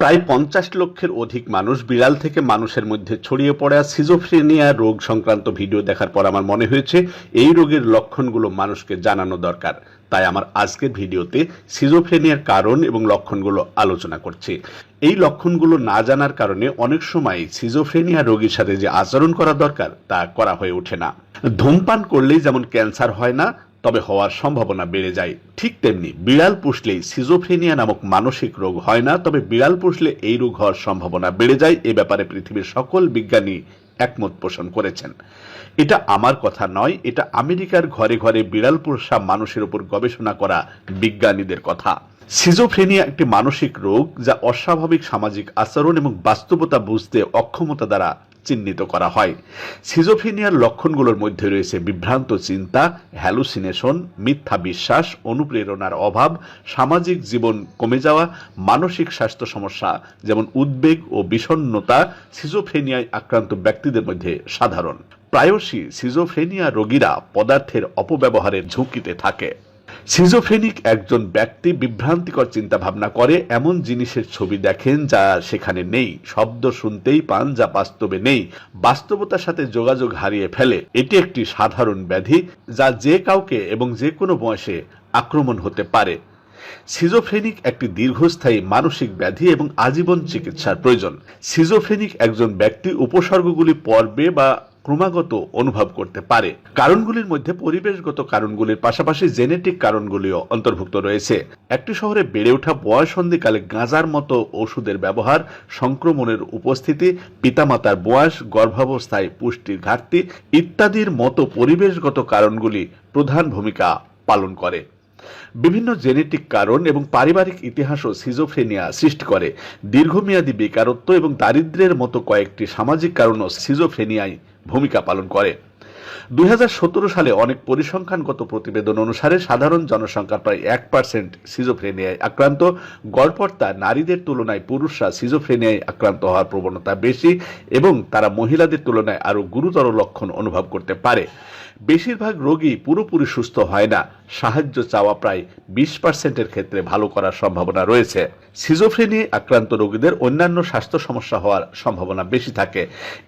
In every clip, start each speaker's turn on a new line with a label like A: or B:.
A: প্রায় পঞ্চাশ লক্ষের অধিক মানুষ বিড়াল থেকে মানুষের মধ্যে ছড়িয়ে পড়া সিজোফ্রেনিয়া রোগ সংক্রান্ত ভিডিও দেখার পর আমার মনে হয়েছে এই রোগের লক্ষণগুলো মানুষকে জানানো দরকার। তাই আমার আজকের ভিডিওতে সিজোফ্রেনিয়ার কারণ এবং লক্ষণগুলো আলোচনা করছি। এই লক্ষণগুলো না জানার কারণে অনেক সময় সিজোফ্রেনিয়া রোগীর সাথে যে আচরণ করা দরকার তা করা হয়ে ওঠে না। ধূমপান করলেই যেমন ক্যান্সার হয় না তবে হওয়ার সম্ভাবনা বেড়ে যায়। ঠিক তেমনি বিড়াল পুষলেই সিজোফ্রেনিয়া নামক মানসিক রোগ হয় না, তবে বিড়াল পুষলে এই রোগ হওয়ার সম্ভাবনা বেড়ে যায়। এ ব্যাপারে পৃথিবীর সকল বিজ্ঞানী একমত পোষণ করেছেন। এটা আমার কথা নয়, এটা আমেরিকার ঘরে ঘরে বিড়াল পোষা মানুষের উপর গবেষণা করা বিজ্ঞানীদের কথা। সিজোফ্রেনিয়া একটি মানসিক রোগ যা অস্বাভাবিক সামাজিক আচরণ এবং বাস্তবতা বুঝতে অক্ষমতা দ্বারা চিহ্নিত করা হয়। সিজোফ্রেনিয়ার লক্ষণগুলোর মধ্যে রয়েছে বিভ্রান্ত চিন্তা হ্যালুসিনেশন মিথ্যা বিশ্বাস, অনুপ্রেরণার অভাব, সামাজিক জীবন কমে যাওয়া, মানসিক স্বাস্থ্য সমস্যা, যেমন উদ্বেগ ও বিষণ্ণতা সিজোফ্রেনিয়ায় আক্রান্ত ব্যক্তিদের মধ্যে সাধারণ। প্রায়শই সিজোফ্রেনিয়া রোগীরা পদার্থের অপব্যবহারের ঝুঁকিতে থাকে। সিজোফ্রেনিক একজন ব্যক্তি বিভ্রান্তিকর চিন্তা ভাবনা করে, এমন জিনিসের ছবি দেখেন যা সেখানে নেই। শব্দ শুনতেই পান, যা বাস্তবে নেই। বাস্তবতার সাথে যোগাযোগ হারিয়ে ফেলে। এটি একটি সাধারণ ব্যাধি, যা যে কাউকে এবং যে কোনো বয়সে আক্রমণ হতে পারে। সিজোফ্রেনিক একটি দীর্ঘস্থায়ী মানসিক ব্যাধি এবং আজীবন চিকিৎসার প্রয়োজন। সিজোফ্রেনিক একজন ব্যক্তি উপসর্গগুলি পর্বে বা ক্রমাগত অনুভব করতে পারে। কারণগুলির মধ্যে পরিবেশগত কারণগুলির পাশাপাশি জেনেটিক কারণগুলিও অন্তর্ভুক্ত রয়েছে। একটি শহরে বেড়ে ওঠা বয়স বয়সন্ধিকালে গাঁজার মতো ওষুধের ব্যবহার, সংক্রমণের উপস্থিতি, পিতামাতার বয়স, গর্ভাবস্থায় পুষ্টির ঘাটতি ইত্যাদির মতো পরিবেশগত কারণগুলি প্রধান ভূমিকা পালন করে। বিভিন্ন জেনেটিক কারণ এবং পারিবারিক ইতিহাসও সিজোফ্রেনিয়া সৃষ্টি করে। দীর্ঘমেয়াদী বেকারত্ব এবং দারিদ্র্যের মতো কয়েকটি সামাজিক কারণও সিজোফ্রেনিয়ায় ভূমিকা পালন করে। দুই হাজার সতেরো সালে অনেক পরিসংখ্যানগত প্রতিবেদন অনুসারে সাধারণ জনসংখ্যার প্রায় এক পার্সেন্ট সিজোফ্রেনিয়ায় আক্রান্ত। গড়পড়তা নারীদের তুলনায় পুরুষরা সিজোফ্রেনিয়ায় আক্রান্ত হওয়ার প্রবণতা বেশি এবং তারা মহিলাদের তুলনায় আরও গুরুতর লক্ষণ অনুভব করতে পারে। বেশিরভাগ রোগী পুরোপুরি সুস্থ হয় না। সাহায্য চাওয়া প্রায় বিশ পার্সেন্টের ক্ষেত্রে ভালো করার সম্ভাবনা রয়েছে। সিজোফ্রেনি আক্রান্ত রোগীদের অন্যান্য স্বাস্থ্য সমস্যা হওয়ার সম্ভাবনা বেশি থাকে।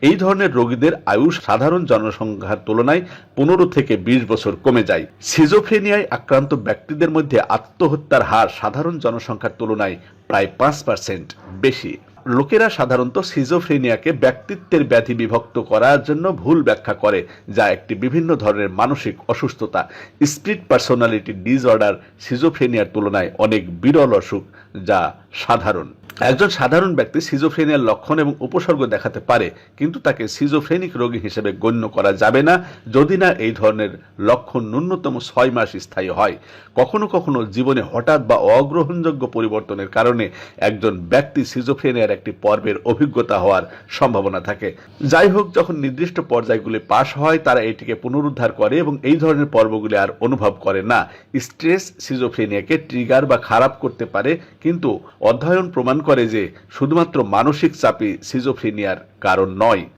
A: এই ধরনের রোগীদের আয়ু সাধারণ জনসংখ্যার তুলনায় পনেরো থেকে বিশ বছর কমে যায়। সিজোফ্রেনিয়ায় আক্রান্ত ব্যক্তিদের মধ্যে আত্মহত্যার হার সাধারণ জনসংখ্যার তুলনায় প্রায় পাঁচ পার্সেন্ট বেশি। লোকেরা সাধারণত সিজোফ্রেনিয়াকে ব্যক্তিত্বের ব্যাধি বিভক্ত করার জন্য ভুল ব্যাখ্যা করে, যা একটি বিভিন্ন ধরনের মানসিক অসুস্থতা স্প্লিট পার্সোনালিটি ডিসঅর্ডার সিজোফ্রেনিয়ার তুলনায় অনেক বিরল অসুখ, যা সাধারণ। একজন সাধারণ ব্যক্তি সিজোফ্রেনিয়ার লক্ষণ এবং উপসর্গ দেখাতে পারে, কিন্তু তাকে সিজোফ্রেনিক রোগী হিসেবে গণ্য করা যাবে না, যদি না এই ধরনের লক্ষণ ন্যূনতম ছয় মাস স্থায়ী হয়। কখনো কখনো জীবনে হঠাৎ বা অগ্রহণযোগ্য পরিবর্তনের কারণে একজন ব্যক্তি সিজোফ্রেনিয়ার একটি পর্বের অভিজ্ঞতা হওয়ার সম্ভাবনা থাকে। যাই হোক, যখন নির্দিষ্ট পর্যায়গুলি পাশ হয়, তারা এটিকে পুনরুদ্ধার করে এবং এই ধরনের পর্বগুলি আর অনুভব করে না। স্ট্রেস সিজোফ্রেনিয়াকে ট্রিগার বা খারাপ করতে পারে, কিন্তু অধ্যয়ন প্রমাণ করে যে শুধুমাত্র মানসিক চাপই সিজোফ্রেনিয়ার কারণ নয়।